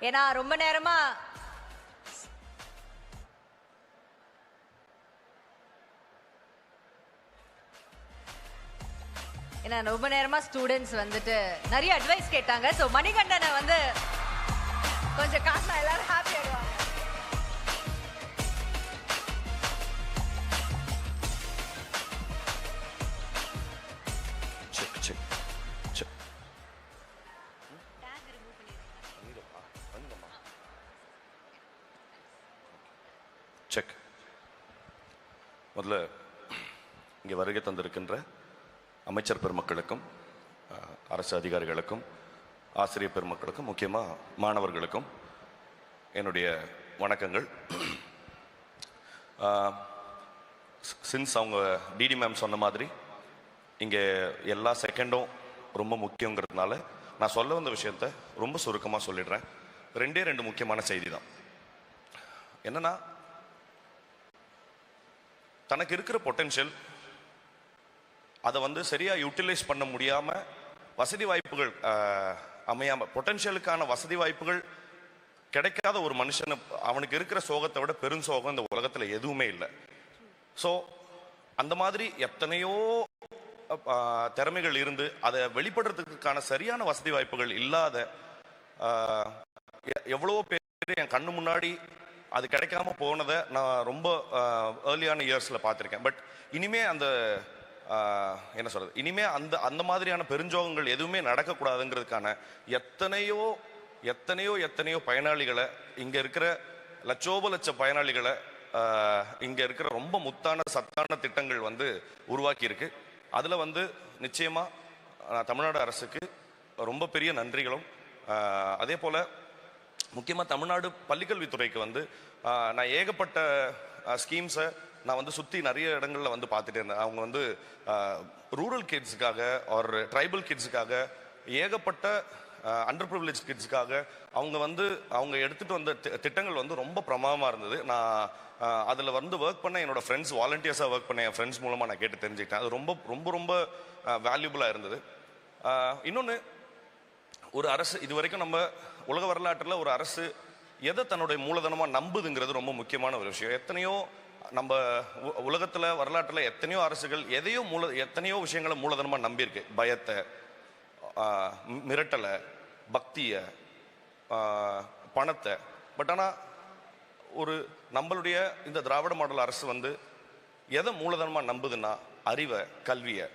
ஏன்னா ரொம்ப நேரமா ஏன்னா ரொம்ப நேரமா ஸ்டூடெண்ட்ஸ் வந்துட்டு நிறைய அட்வைஸ் கேட்டாங்க. ஸோ மணிகண்டனை வந்து கொஞ்சம் காசா எல்லாரும் ஹாப்பி செக் முதல்ல இங்கே வருகை தந்திருக்கின்ற அமைச்சர் பெருமக்களுக்கும் அரசு அதிகாரிகளுக்கும் ஆசிரியர் பெருமக்களுக்கும் முக்கியமாக மாணவர்களுக்கும் என்னுடைய வணக்கங்கள். சின்ஸ் அவங்க டிடி மேம் சொன்ன மாதிரி இங்கே எல்லா செகண்டும் ரொம்ப முக்கியங்கிறதுனால நான் சொல்ல வந்த விஷயத்த ரொம்ப சுருக்கமாக சொல்லிடுறேன். ரெண்டே ரெண்டு முக்கியமான செய்தி தான். என்னன்னா தனக்கு இருக்கிற பொட்டென்ஷியல் அதை வந்து சரியாக யூட்டிலைஸ் பண்ண முடியாமல் வசதி வாய்ப்புகள் அமையாமல் பொட்டென்ஷியலுக்கான வசதி வாய்ப்புகள் கிடைக்காத ஒரு மனுஷனை அவனுக்கு இருக்கிற சோகத்தை விட பெரும் சோகம் இந்த உலகத்தில் எதுவுமே இல்லை. ஸோ அந்த மாதிரி எத்தனையோ திறமைகள் இருந்து அதை வெளிப்படுறதுக்கான சரியான வசதி வாய்ப்புகள் இல்லாத எவ்வளோ எ- பேர் என் கண்ணு முன்னாடி அது கிடைக்காம போனதை நான் ரொம்ப ஏர்லியான இயர்ஸில் பார்த்துருக்கேன். பட் இனிமே அந்த என்ன சொல்கிறது இனிமே அந்த அந்த மாதிரியான பெருஞ்சோகங்கள் எதுவுமே நடக்கக்கூடாதுங்கிறதுக்கான எத்தனையோ எத்தனையோ எத்தனையோ பயனாளிகளை இங்கே இருக்கிற லட்சோப லட்ச பயனாளிகளை இங்கே இருக்கிற ரொம்ப முத்தான சத்தான திட்டங்கள் வந்து உருவாக்கியிருக்கு. அதில் வந்து நிச்சயமாக தமிழ்நாடு அரசுக்கு ரொம்ப பெரிய நன்றிகளும். அதே போல் முக்கியமாக தமிழ்நாடு பள்ளிக்கல்வித்துறைக்கு வந்து நான் ஏகப்பட்ட ஸ்கீம்ஸை நான் வந்து சுற்றி நிறைய இடங்களில் வந்து பார்த்துட்டு இருந்தேன். அவங்க வந்து ரூரல் கிட்ஸுக்காக ஒரு ட்ரைபல் கிட்ஸுக்காக ஏகப்பட்ட அண்டர் ப்ரிவிலேஜ் கிட்ஸுக்காக அவங்க வந்து அவங்க எடுத்துகிட்டு வந்த திட்டங்கள் வந்து ரொம்ப பிரமாதமாக இருந்தது. நான் அதில் வந்து ஒர்க் பண்ண என்னோட ஃப்ரெண்ட்ஸ் வாலண்டியர்ஸாக ஒர்க் பண்ண என் ஃப்ரெண்ட்ஸ் மூலமாக நான் கேட்டு தெரிஞ்சுக்கிட்டேன். அது ரொம்ப ரொம்ப ரொம்ப வேல்யூபுளாக இருந்தது. இன்னொன்று ஒரு அரசு இது வரைக்கும் நம்ம உலக வரலாற்றில் ஒரு அரசு எதை தன்னுடைய மூலதனமாக நம்புதுங்கிறது ரொம்ப முக்கியமான ஒரு விஷயம். எத்தனையோ நம்ம உ- வரலாற்றில் எத்தனையோ அரசுகள் எதையோ மூல எத்தனையோ விஷயங்களை மூலதனமாக நம்பியிருக்கு. பயத்தை மிரட்டலை பக்தியை பணத்தை. பட் ஆனால் ஒரு நம்மளுடைய இந்த திராவிட மாடல் அரசு வந்து எதை மூலதனமாக நம்புதுன்னா அறிவை கல்வியை.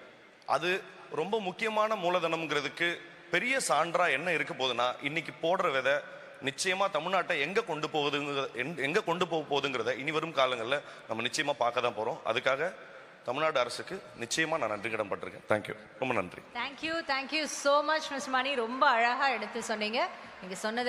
அது ரொம்ப முக்கியமான மூலதனம்ங்கிறதுக்கு பெரிய சான்றா என்ன இருக்க போகுதுன்னா இன்னைக்கு போடுற விதை நிச்சயமா தமிழ்நாட்டை எங்க கொண்டு போகுதுங்க எங்க கொண்டு போக போகுதுங்கிறத இனி வரும் காலங்களில் நம்ம நிச்சயமா பார்க்க தான் போறோம். அதுக்காக தமிழ்நாடு அரசுக்கு நிச்சயமா நான் நன்றி கடன் பட்டிருக்கேன். தேங்க்யூ ரொம்ப நன்றி. Thank you thank you so much miss Mani ரொம்ப அழகா எடுத்து சொன்னீங்க. நீங்க சொன்னது